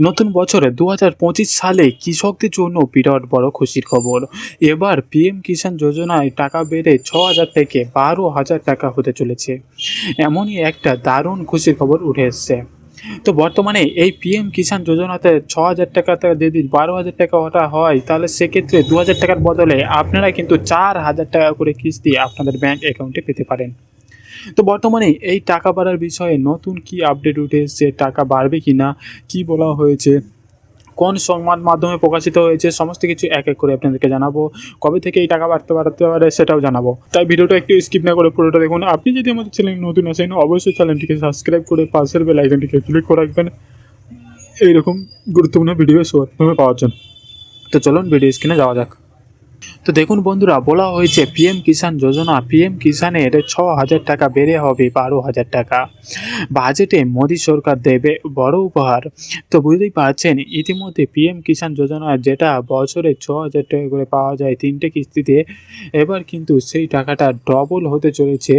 নতুন বছরে দু হাজার পঁচিশ সালে কৃষকদের জন্য বিরাট বড় খুশির খবর। এবার পিএম কিষাণ যোজনায় টাকা বেড়ে ছ হাজার থেকে বারো হাজার টাকা হতে চলেছে। এমনই একটা দারুণ খুশির খবর উঠে এসছে। তো বর্তমানে এই পিএম কিষাণ যোজনাতে ছ হাজার টাকাতে যদি বারো হাজার টাকা ওটা হয়, তাহলে সেক্ষেত্রে দু হাজার টাকার বদলে আপনারা কিন্তু চার হাজার টাকা করে কিস্তি আপনাদের ব্যাংক অ্যাকাউন্টে পেতে পারেন। তো বর্তমানে এই টাকা বাড়ার বিষয়ে নতুন কি আপডেট উঠে এসছে টাকা বাড়বে কি না কি বলা হয়েছে, কোন সংবাদ মাধ্যমে প্রকাশিত হয়েছে, সমস্ত কিছু এক এক করে আপনাদেরকে জানাব। কবে থেকে এই টাকা বাড়তে বাড়তে পারে সেটাও জানাব। তাই ভিডিওটা একটু স্কিপ না করে পুরোটা দেখুন। আপনি যদি আমাদের চ্যানেল নতুন আসেন, অবশ্যই চ্যানেলটিকে সাবস্ক্রাইব করে পাশের বেল আইকনটিকে ক্লিক করে রাখবেন। এইরকম গুরুত্বপূর্ণ ভিডিও সবার পাওয়ার জন্য। তো চলুন ভিডিও স্ক্রিনে যাওয়া যাক। তো দেখুন বন্ধুরা, বলা হয়েছে পিএম কিষাণ যোজনা পিএম কিষাণের ছ হাজার টাকা বেড়ে হবে, বারো হাজার টাকা। বাজেটে মোদী সরকার দেবে বড় উপহার। তো বুঝতেই পারছেন, ইতিমধ্যে পিএম কিষাণ যোজনা যেটা বছরে ছ হাজার টাকা করে পাওয়া যায় তিনটে কিস্তিতে, এবার কিন্তু সেই টাকাটা ডবল হতে চলেছে।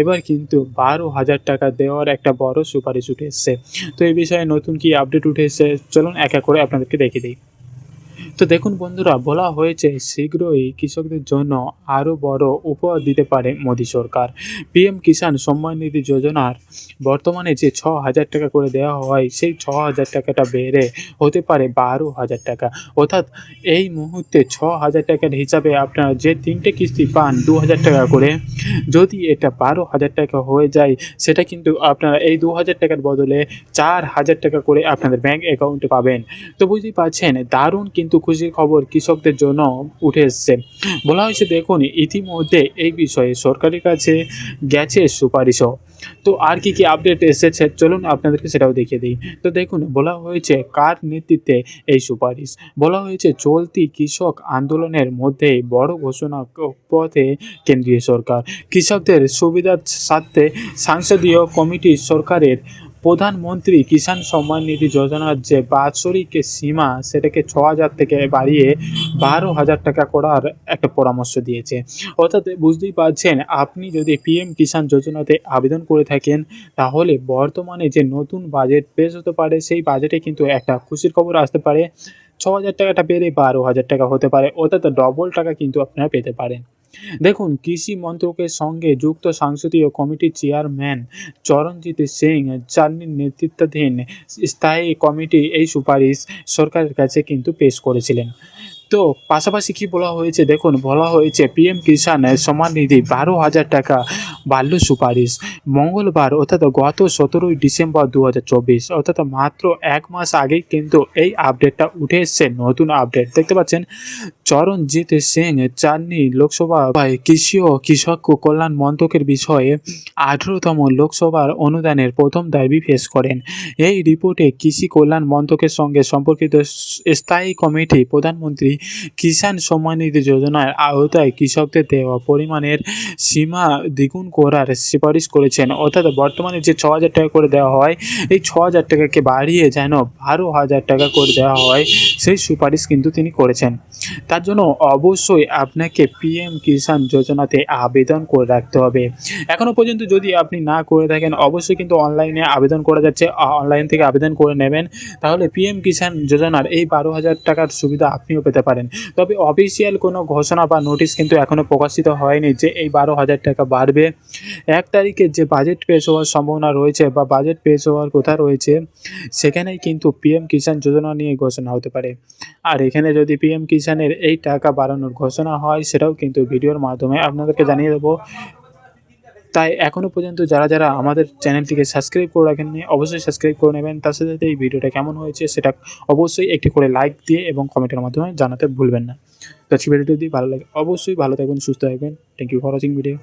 এবার কিন্তু বারো হাজার টাকা দেওয়ার একটা বড় সুপারিশ উঠে এসছে। তো এই বিষয়ে নতুন কি আপডেট উঠে এসছে, চলুন এক এক করে আপনাদেরকে দেখিয়ে দিই। তো দেখুন বন্ধুরা, বলা হয়েছে শীঘ্রই কৃষকদের জন্য আরও বড় উপহার দিতে পারে মোদী সরকার। পিএম কিষাণ সম্মান নিধি যোজনার বর্তমানে যে ছ হাজার টাকা করে দেওয়া হয়, সেই ছ হাজার টাকাটা বেড়ে হতে পারে বারো হাজার টাকা। অর্থাৎ এই মুহূর্তে ছ হাজার টাকার হিসাবে আপনারা যে তিনটে কিস্তি পান দু হাজার টাকা করে, যদি এটা বারো হাজার টাকা হয়ে যায়, সেটা কিন্তু আপনারা এই দু হাজার টাকার বদলে চার হাজার টাকা করে আপনাদের ব্যাংক অ্যাকাউন্টে পাবেন। তো বুঝতেই পারছেন, দারুণ কিন্তু খুশির খবর কৃষকদের জন্য উঠে এসছে। বলা হয়েছে, দেখুন, ইতিমধ্যে এই বিষয়ে সরকারের কাছে গেছে সুপারিশও। তো আর কি কি আপডেট এসেছে, চলুন আপনাদেরকে সেটাও দেখিয়ে দিই। তো দেখুন, বলা হয়েছে, কার নেতৃত্বে এই সুপারিশ? বলা হয়েছে, চলতি কৃষক আন্দোলনের মধ্যে বড় ঘোষণা পথে কেন্দ্রীয় সরকার। কৃষকদের সুবিধার স্বার্থে সংসদীয় কমিটি সরকারের প্রধানমন্ত্রী কিষাণ সম্মান নিধি যোজনার যে বাৎসরিক সীমা, সেটাকে ছ হাজার থেকে বাড়িয়ে বারো হাজার টাকা করার একটা পরামর্শ দিয়েছে। অর্থাৎ বুঝতেই পারছেন, আপনি যদি পিএম কিষাণ যোজনাতে আবেদন করে থাকেন, তাহলে বর্তমানে যে নতুন বাজেট পেশ হতে পারে, সেই বাজেটে কিন্তু একটা খুশির খবর আসতে পারে। ছ হাজার টাকাটা বেড়ে বারো হাজার টাকা হতে পারে, অর্থাৎ ডবল টাকা কিন্তু আপনারা পেতে পারেন। দেখুন, কৃষি মন্ত্রকের সঙ্গে যুক্ত সংসদীয় কমিটির চেয়ারম্যান চরণজিৎ সিং চান্নির নেতৃত্বাধীন স্থায়ী কমিটি এই সুপারিশ সরকারের কাছে কিন্তু পেশ করেছিলেন। তো পাশাপাশি কি বলা হয়েছে? দেখুন, বলা হয়েছে, পিএম কিষাণ সম্মান নিধি বারো হাজার টাকা বাড়ল সুপারিশ। মঙ্গলবার, অর্থাৎ গত সতেরোই ডিসেম্বর দু হাজার চব্বিশ, অর্থাৎ মাত্র এক মাস আগেই কিন্তু এই আপডেটটা উঠে এসছে, নতুন আপডেট। দেখতে পাচ্ছেন, চরণজিৎ সিং চান্নি লোকসভায় কৃষি ও কৃষক কল্যাণ মন্ত্রকের বিষয়ে আঠেরোতম লোকসভার অনুদানের প্রথম দাবি পেশ করেন। এই রিপোর্টে কৃষি কল্যাণ মন্ত্রকের সঙ্গে সম্পর্কিত স্থায়ী কমিটি, প্রধানমন্ত্রী কিষাণ সম্মান নিধি যোজনার আওতায় কৃষকদের দেওয়া পরিমাণের সীমা দ্বিগুণ করার সুপারিশ করেছেন। অর্থাৎ বর্তমানে যে ছ হাজার টাকা করে দেওয়া হয়, এই ছ হাজার টাকাকে বাড়িয়ে যেন বারো হাজার টাকা করে দেওয়া হয়, সেই সুপারিশ কিন্তু তিনি করেছেন। তার জন্য অবশ্যই আপনাকে পিএম কিষাণ যোজনাতে আবেদন করে রাখতে হবে। এখনও পর্যন্ত যদি আপনি না করে থাকেন, অবশ্যই কিন্তু অনলাইনে আবেদন করা যাচ্ছে। অনলাইন থেকে আবেদন করে নেবেন। তাহলে পিএম কিষাণ যোজনার এই বারো হাজার টাকার সুবিধা আপনিও পেতে পারেন। তবে অফিসিয়াল কোনো ঘোষণা বা নোটিশ কিন্তু এখনও প্রকাশিত হয়নি যে এই বারো হাজার টাকা বাড়বে। এক তারিখে যে বাজেট পেশ হওয়ার সম্ভাবনা রয়েছে বা বাজেট পেশ হওয়ার কথা রয়েছে, সেখানেই কিন্তু পিএম কিষাণ যোজনা নিয়ে ঘোষণা হতে পারে। আর এখানে যদি পিএম কিষাণের এই টাকা বাড়ানোর ঘোষণা হয়, সেটাও কিন্তু ভিডিওর মাধ্যমে আপনাদেরকে জানিয়ে দেবো। তাই এখনও পর্যন্ত যারা যারা আমাদের চ্যানেলটিকে সাবস্ক্রাইব করে রাখেননি, অবশ্যই সাবস্ক্রাইব করে নেবেন। তার সাথে সাথে এই ভিডিওটা কেমন হয়েছে, সেটা অবশ্যই একটি করে লাইক দিয়ে এবং কমেন্টের মাধ্যমে জানাতে ভুলবেন না। তো ভিডিওটি যদি ভালো লাগে, অবশ্যই ভালো থাকবেন, সুস্থ থাকবেন। Thank you for watching video